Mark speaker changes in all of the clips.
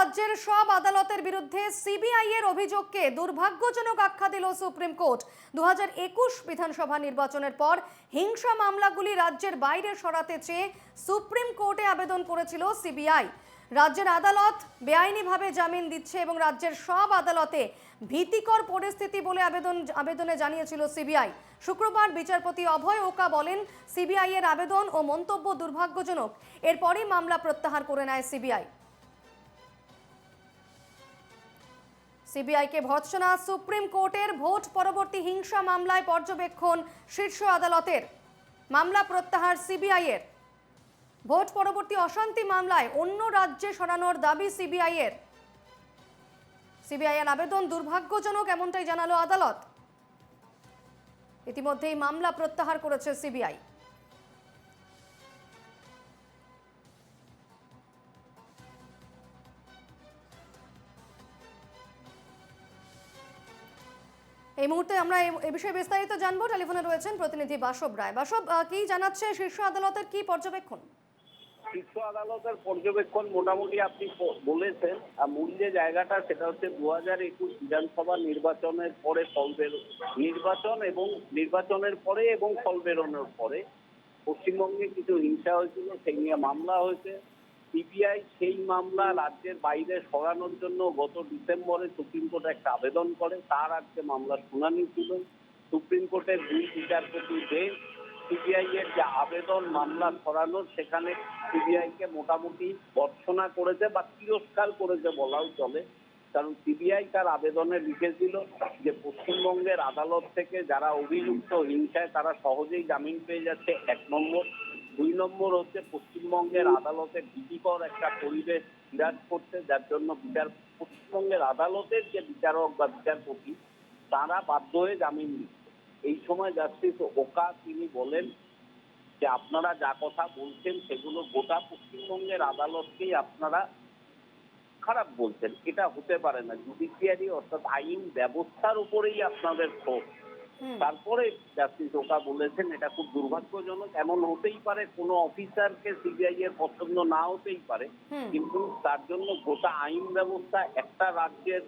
Speaker 1: রাজ্যের সব আদালতের বিরুদ্ধে সিবিআই এর অভিযোগকে দুর্ভাগ্যজনক আখ্যা দিল সুপ্রিম কোর্ট। দু হাজার একুশ বিধানসভা নির্বাচনের পর হিংসা মামলাগুলি রাজ্যের বাইরে সরাতে চেয়ে সুপ্রিম কোর্টে আবেদন করেছিল সিবিআই। রাজ্যের আদালত বেআইনিভাবে জামিন দিচ্ছে এবং রাজ্যের সব আদালতে ভীতিকর পরিস্থিতি বলে আবেদন, আবেদনে জানিয়েছিল সিবিআই। শুক্রবার বিচারপতি অভয় ওকা বলেন, সিবিআই এর আবেদন ও মন্তব্য দুর্ভাগ্যজনক। এরপরই মামলা প্রত্যাহার করে নেয় সিবিআই। সিবিআইকে ভৎসনা সুপ্রিম কোর্টের ভোট পরবর্তী হিংসা মামলায় পর্যবেক্ষণ শীর্ষ আদালতের। মামলা প্রত্যাহার সিবিআই এর ভোট পরবর্তী অশান্তি মামলায় অন্য রাজ্যে সরানোর দাবি সিবিআই এর সিবিআই এর আবেদন দুর্ভাগ্যজনক, এমনটাই জানালো আদালত। ইতিমধ্যেই মামলা প্রত্যাহার করেছে সিবিআই। এই মুহূর্তে আমরা এ- বিষয়ে বিস্তারিত জানব। টেলিফোনে রয়েছেন প্রতিনিধি বাসব রায়। বাসব কি জানাচ্ছে শীর্ষ আদালতের কি পর্যবেক্ষণ?
Speaker 2: শীর্ষ আদালতের পর্যবেক্ষণ মোটামুটি আপনি বলেছেন। মূল যে জায়গাটা সেটা হচ্ছে দু হাজার একুশ বিধানসভা নির্বাচনের পরে ফল নির্বাচন এবং নির্বাচনের পরে এবং ফল বেরোনোর পরে পশ্চিমবঙ্গে কিছু হিংসা হয়েছিল, সেই নিয়ে মামলা হয়েছে। সিবিআই সেই মামলা রাজ্যের বাইরে সরানোর জন্য গত ডিসেম্বরে সুপ্রিম কোর্টে একটা আবেদন করে। তার আজকে মামলার শুনানি ছিল। সুপ্রিম কোর্টের দুই বিচারপতি বেঞ্চ সিবিআই এর যে আবেদন মামলা সরানোর, সেখানে সিবিআই কে মোটামুটি বর্ষনা করেছে বা তিরস্কার করেছে বলাও চলে। কারণ সিবিআই তার আবেদনে লিখেছিল যে পশ্চিমবঙ্গের আদালত থেকে যারা অভিযুক্ত হিংসায় তারা সহজেই জামিন পেয়ে যাচ্ছে এক নম্বর। দুই নম্বর হচ্ছে পশ্চিমবঙ্গের আদালতে ভীতিকর একটা পরিবেশ বিরাজ করছে, যার জন্য বিচার, পশ্চিমবঙ্গের আদালতের যে বিচারক বা বিচারপতি, তারা বাধ্য হয়ে জামিন দিচ্ছে এই সময় জাস্টিস ওকা তিনি বলেন যে আপনারা যা কথা বলছেন সেগুলো গোটা পশ্চিমবঙ্গের আদালতকেই আপনারা খারাপ বলছেন। এটা হতে পারে না। জুডিশিয়ারি অর্থাৎ আইন ব্যবস্থার উপরেই আপনাদের ক্ষোভ। তারপরে জাস্টিস ওকা বলেছেন এটা খুব দুর্ভাগ্যজনক। এমন হতেই পারে কোনো অফিসারকে সিবিআই এর পছন্দ না হতেই পারে কিন্তু তার জন্য গোটা আইন ব্যবস্থা একটা রাজ্যের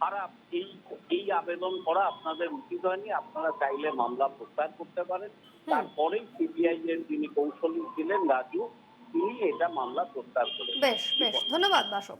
Speaker 2: খারাপ এই এই আবেদন করা আপনাদের উচিত হয়নি। আপনারা চাইলে মামলা প্রত্যাহার করতে পারেন। তারপরেই সিবিআই এর যিনি কৌশলী ছিলেন রাজু তিনি এটা মামলা প্রত্যাহার করেন
Speaker 1: বেশ বেশ। ধন্যবাদ বাসব।